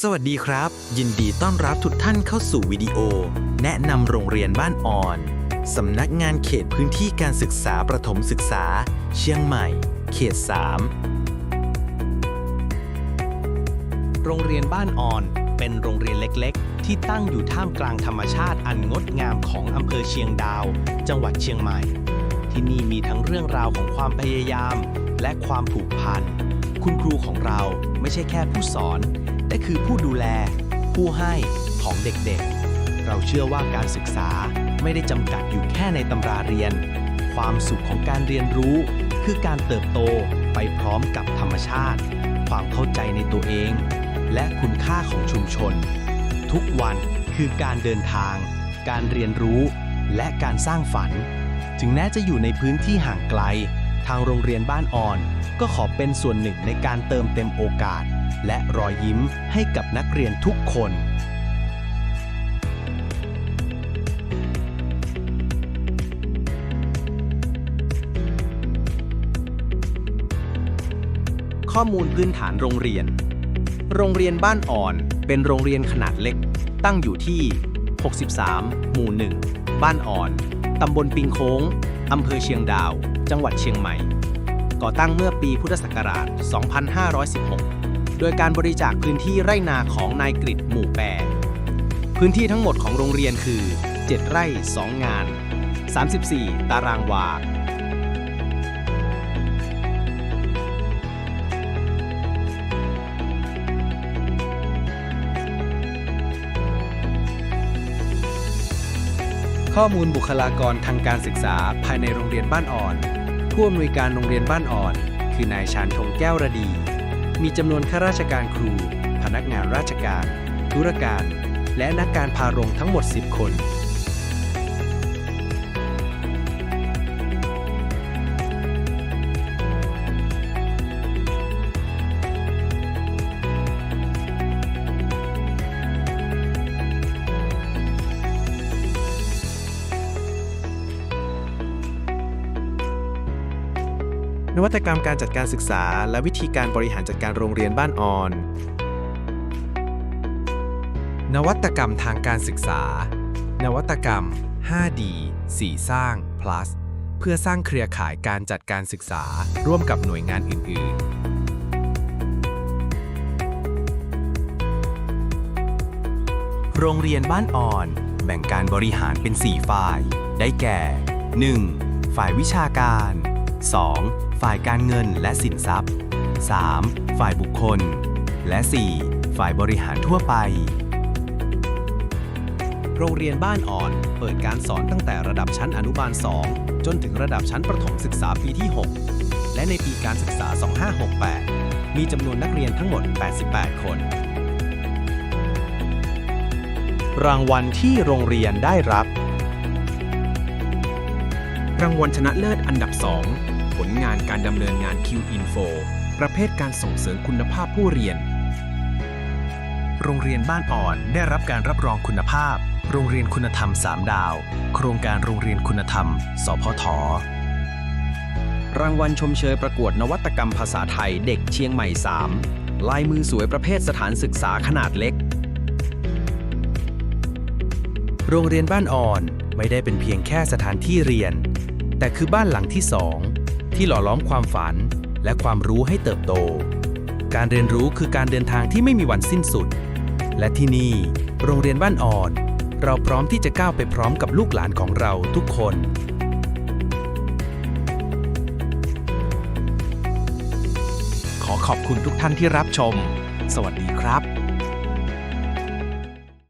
สวัสดีครับ ยินดีต้อนรับทุกท่านเข้าสู่วิดีโอ แนะนำโรงเรียนบ้านอ่อน สำนักงานเขตพื้นที่การศึกษาประถมศึกษา เชียงใหม่ เขต 3 โรงเรียนบ้านอ่อน เป็นโรงเรียนเล็กๆ ที่ตั้งอยู่ท่ามกลางธรรมชาติอันงดงามของอำเภอเชียงดาว จังหวัดเชียงใหม่ ที่นี่มีทั้งเรื่องราวของความพยายาม และความผูกพัน คุณครูของเราไม่ใช่แค่ผู้สอน แต่คือผู้ดูแล ผู้ให้ของเด็กๆ เราเชื่อว่าการศึกษาไม่ได้จำกัดอยู่แค่ในตำราเรียน ความสุขของการเรียนรู้ คือการเติบโตไปพร้อมกับธรรมชาติ ความเข้าใจในตัวเอง และคุณค่าของชุมชน ทุกวันคือการเดินทาง การเรียนรู้ และการสร้างฝัน ถึงแม้จะอยู่ในพื้นที่ห่างไกล ทางโรงเรียนบ้านอ่อน ก็ขอเป็นส่วนหนึ่งในการเติมเต็มโอกาส และรอยยิ้มให้กับนักเรียนทุกคนข้อมูลพื้นฐานโรงเรียน โรงเรียนบ้านอ่อนเป็นโรงเรียนขนาดเล็ก ตั้งอยู่ที่ 63 หมู่ 1 บ้านอ่อน ตำบลปิงโค้ง อำเภอเชียงดาว จังหวัดเชียงใหม่ ก่อตั้งเมื่อปีพุทธศักราช 2516 โดยการบริจาคพื้นที่ไร่นาของนายกริดหมู่แปรพื้นที่ทั้งหมดของโรงเรียนคือ 7 ไร่ 2 งาน 34 ตารางวาข้อมูลบุคลากรทางการศึกษาภายในโรงเรียนบ้านอ่อน ผู้อำนวยการโรงเรียนบ้านอ่อน คือนายชานธงแก้วระดี มีจำนวนข้าราชการครู พนักงานราชการ ธุรการ และนักการพาโรงทั้งหมด 10 คน นวัตกรรมการจัดการศึกษา และวิธีการบริหารจัดการโรงเรียนบ้านอ่อน นวัตกรรมทางการศึกษา นวัตกรรม 5D 4 สร้าง plus เพื่อสร้างเครือข่ายการจัดการศึกษา ร่วมกับหน่วยงานอื่น ๆโรงเรียนบ้านอ่อน แบ่งการบริหารเป็น 4 ฝ่าย ได้แก่ 1. ฝ่ายวิชาการ 2. ฝ่ายการเงินและสินทรัพย์ 3. ฝ่ายบุคคล และ 4. ฝ่ายบริหารทั่วไป โรงเรียนบ้านอ่อน เปิดการสอนตั้งแต่ระดับชั้นอนุบาล 2 จนถึงระดับชั้นประถมศึกษาปีที่ 6 และในปีการศึกษา 2568 มีจำนวนนักเรียนทั้งหมด 88 คน รางวัลที่โรงเรียนได้รับ รางวัลชนะเลิศอันดับ 2 ผลงานการดำเนินงาน Q Info ประเภทการส่งเสริมคุณภาพผู้เรียน โรงเรียนบ้านอ่อนได้รับการรับรองคุณภาพ โรงเรียนคุณธรรม 3 ดาว โครงการโรงเรียนคุณธรรม สพท รางวัลชมเชยประกวดนวัตกรรมภาษาไทยเด็กเชียงใหม่ 3 ลายมือสวยประเภทสถานศึกษาขนาดเล็ก โรงเรียนบ้านอ่อนไม่ได้เป็นเพียงแค่สถานที่เรียน แต่คือบ้านหลังที่สอง ที่หล่อล้อมความฝัน และความรู้ให้เติบโต การเรียนรู้คือการเดินทางที่ไม่มีวันสิ้นสุด และที่นี่ โรงเรียนบ้านอ่อน เราพร้อมที่จะก้าวไปพร้อมกับลูกหลานของเราทุกคนขอขอบคุณทุกท่านที่รับชม สวัสดีครับ